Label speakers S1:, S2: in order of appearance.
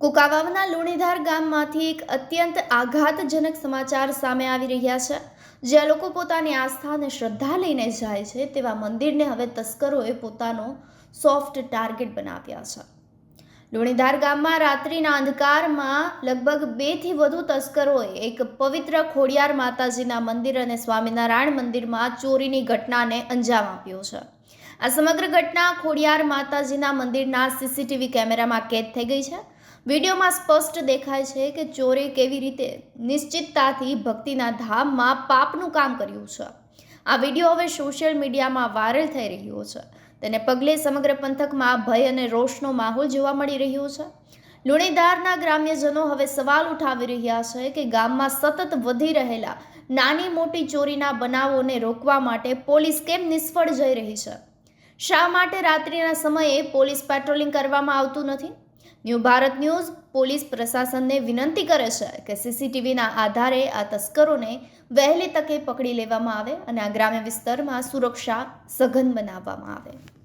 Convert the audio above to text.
S1: કુકાવાવના લુણીધાર ગામમાંથી એક અત્યંત આઘાતજનક સમાચાર સામે આવી રહ્યા છે. જ્યાં લોકો પોતાની આસ્થા અને શ્રદ્ધા લઈને જાય છે તેવા મંદિરને હવે તસ્કરોએ પોતાનો સોફ્ટ ટાર્ગેટ બનાવ્યા છે. લુણીધાર ગામમાં રાત્રિના અંધકારમાં લગભગ બેથી વધુ તસ્કરોએ એક પવિત્ર ખોડિયાર માતાજીના મંદિર અને સ્વામિનારાયણ મંદિરમાં ચોરીની ઘટનાને અંજામ આપ્યો છે. આ સમગ્ર ઘટના ખોડિયાર માતાજીના મંદિરના સીસીટીવી કેમેરામાં કેદ થઈ ગઈ છે. વિડીયોમાં સ્પષ્ટ દેખાય છે કે ચોરે કેવી રીતે નિશ્ચિતતાથી ભક્તિના ધામમાં પાપનું કામ કર્યું છે. આ વીડિયો હવે સોશિયલ મીડિયામાં વાયરલ થઈ રહ્યો છે. તેને પગલે સમગ્ર પંથકમાં ભય અને રોષનો માહોલ જોવા મળી રહ્યો છે. લુણીધારના ગ્રામ્યજનો હવે સવાલ ઉઠાવી રહ્યા છે કે ગામમાં સતત વધી રહેલા નાની મોટી ચોરીના બનાવોને રોકવા માટે પોલીસ કેમ નિષ્ફળ જઈ રહી છે? શા માટે રાત્રિના સમયે પોલીસ પેટ્રોલિંગ કરવામાં આવતું નથી? ન્યૂ ભારત ન્યૂઝ પોલીસ પ્રશાસનને વિનંતી કરે છે કે સીસીટીવીના આધારે આ તસ્કરોને વહેલી તકે પકડી લેવામાં આવે અને આ ગ્રામ્ય વિસ્તારમાં સુરક્ષા સઘન બનાવવામાં આવે.